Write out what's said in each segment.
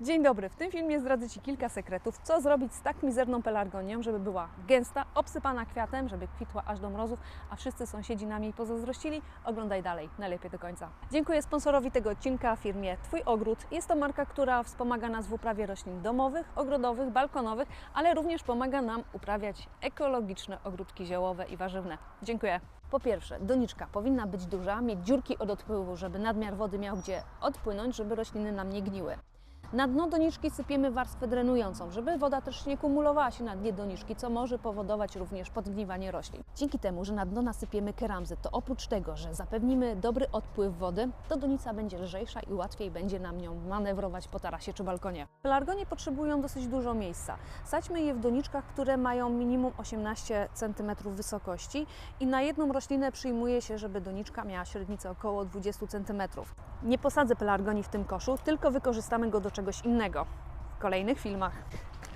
Dzień dobry, w tym filmie zdradzę Ci kilka sekretów, co zrobić z tak mizerną pelargonią, żeby była gęsta, obsypana kwiatem, żeby kwitła aż do mrozów, a wszyscy sąsiedzi nam jej pozazdrościli. Oglądaj dalej, najlepiej do końca. Dziękuję sponsorowi tego odcinka, firmie Twój Ogród. Jest to marka, która wspomaga nas w uprawie roślin domowych, ogrodowych, balkonowych, ale również pomaga nam uprawiać ekologiczne ogródki ziołowe i warzywne. Dziękuję. Po pierwsze, doniczka powinna być duża, mieć dziurki od odpływu, żeby nadmiar wody miał gdzie odpłynąć, żeby rośliny nam nie gniły. Na dno doniczki sypiemy warstwę drenującą, żeby woda też nie kumulowała się na dnie doniczki, co może powodować również podgniwanie roślin. Dzięki temu, że na dno nasypiemy keramzy, to oprócz tego, że zapewnimy dobry odpływ wody, to donica będzie lżejsza i łatwiej będzie nam nią manewrować po tarasie czy balkonie. Pelargonie potrzebują dosyć dużo miejsca. Sadźmy je w doniczkach, które mają minimum 18 cm wysokości i na jedną roślinę przyjmuje się, żeby doniczka miała średnicę około 20 cm. Nie posadzę pelargonii w tym koszu, tylko wykorzystamy go do czegoś innego w kolejnych filmach.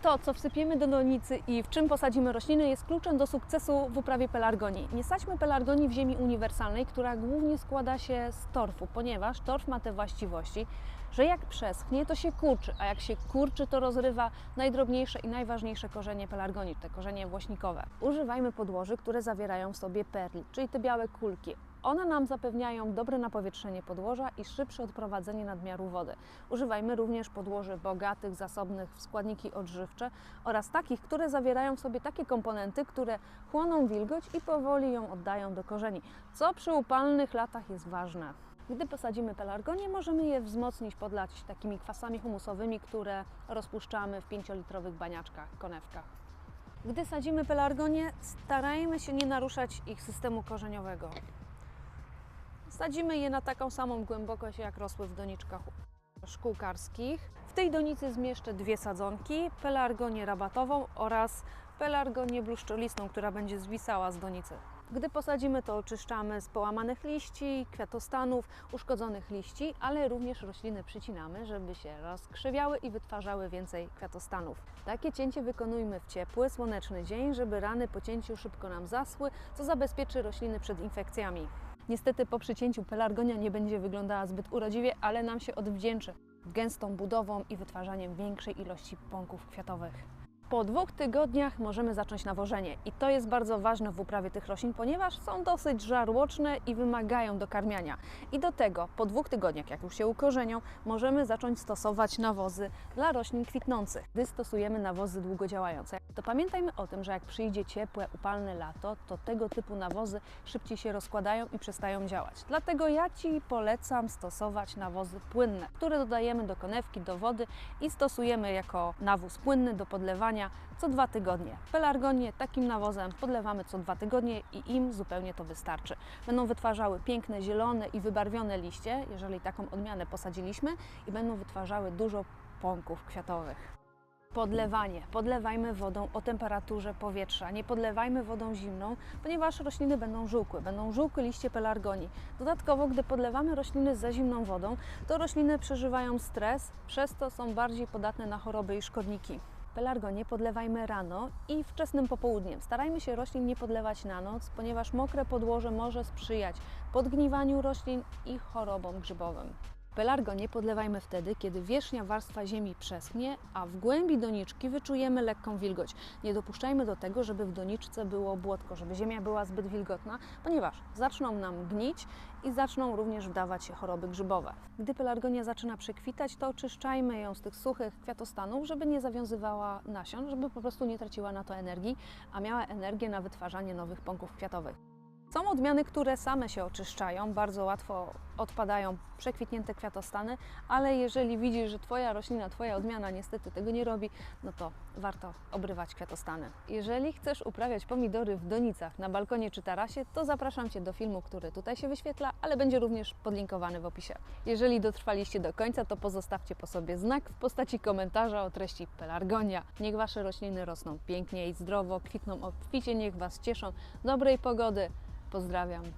To, co wsypiemy do donicy i w czym posadzimy rośliny, jest kluczem do sukcesu w uprawie pelargonii. Nie sadźmy pelargonii w ziemi uniwersalnej, która głównie składa się z torfu, ponieważ torf ma te właściwości, że jak przeschnie, to się kurczy, a jak się kurczy, to rozrywa najdrobniejsze i najważniejsze korzenie pelargonii, te korzenie włośnikowe. Używajmy podłoży, które zawierają w sobie perli, czyli te białe kulki. One nam zapewniają dobre napowietrzenie podłoża i szybsze odprowadzenie nadmiaru wody. Używajmy również podłoży bogatych, zasobnych w składniki odżywcze oraz takich, które zawierają w sobie takie komponenty, które chłoną wilgoć i powoli ją oddają do korzeni, co przy upalnych latach jest ważne. Gdy posadzimy pelargonię, możemy je wzmocnić, podlać takimi kwasami humusowymi, które rozpuszczamy w 5-litrowych baniaczkach, konewkach. Gdy sadzimy pelargonię, starajmy się nie naruszać ich systemu korzeniowego. Sadzimy je na taką samą głębokość, jak rosły w doniczkach szkółkarskich. W tej donicy zmieszczę dwie sadzonki, pelargonię rabatową oraz pelargonię bluszczolistą, która będzie zwisała z donicy. Gdy posadzimy, to oczyszczamy z połamanych liści, kwiatostanów, uszkodzonych liści, ale również rośliny przycinamy, żeby się rozkrzywiały i wytwarzały więcej kwiatostanów. Takie cięcie wykonujmy w ciepły, słoneczny dzień, żeby rany po cięciu szybko nam zasły, co zabezpieczy rośliny przed infekcjami. Niestety po przycięciu pelargonia nie będzie wyglądała zbyt urodziwie, ale nam się odwdzięczy gęstą budową i wytwarzaniem większej ilości pąków kwiatowych. Po dwóch tygodniach możemy zacząć nawożenie i to jest bardzo ważne w uprawie tych roślin, ponieważ są dosyć żarłoczne i wymagają dokarmiania. I do tego po dwóch tygodniach, jak już się ukorzenią, możemy zacząć stosować nawozy dla roślin kwitnących. Gdy stosujemy nawozy długodziałające, to pamiętajmy o tym, że jak przyjdzie ciepłe, upalne lato, to tego typu nawozy szybciej się rozkładają i przestają działać. Dlatego ja Ci polecam stosować nawozy płynne, które dodajemy do konewki, do wody i stosujemy jako nawóz płynny do podlewania co dwa tygodnie. Pelargonię takim nawozem podlewamy co dwa tygodnie i im zupełnie to wystarczy. Będą wytwarzały piękne, zielone i wybarwione liście, jeżeli taką odmianę posadziliśmy i będą wytwarzały dużo pąków kwiatowych. Podlewanie. Podlewajmy wodą o temperaturze powietrza. Nie podlewajmy wodą zimną, ponieważ rośliny będą żółkły. Będą żółkły liście pelargonii. Dodatkowo, gdy podlewamy rośliny za zimną wodą, to rośliny przeżywają stres, przez to są bardziej podatne na choroby i szkodniki. Pelargonię podlewajmy rano i wczesnym popołudniem. Starajmy się roślin nie podlewać na noc, ponieważ mokre podłoże może sprzyjać podgniwaniu roślin i chorobom grzybowym. Pelargonię podlewajmy wtedy, kiedy wierzchnia warstwa ziemi przeschnie, a w głębi doniczki wyczujemy lekką wilgoć. Nie dopuszczajmy do tego, żeby w doniczce było błotko, żeby ziemia była zbyt wilgotna, ponieważ zaczną nam gnić i zaczną również wdawać się choroby grzybowe. Gdy pelargonia zaczyna przekwitać, to oczyszczajmy ją z tych suchych kwiatostanów, żeby nie zawiązywała nasion, żeby po prostu nie traciła na to energii, a miała energię na wytwarzanie nowych pąków kwiatowych. Są odmiany, które same się oczyszczają, bardzo łatwo odpadają przekwitnięte kwiatostany, ale jeżeli widzisz, że Twoja roślina, Twoja odmiana niestety tego nie robi, no to warto obrywać kwiatostany. Jeżeli chcesz uprawiać pomidory w donicach, na balkonie czy tarasie, to zapraszam Cię do filmu, który tutaj się wyświetla, ale będzie również podlinkowany w opisie. Jeżeli dotrwaliście do końca, to pozostawcie po sobie znak w postaci komentarza o treści pelargonia. Niech Wasze rośliny rosną pięknie i zdrowo, kwitną obficie, niech Was cieszą dobrej pogody. Pozdrawiam.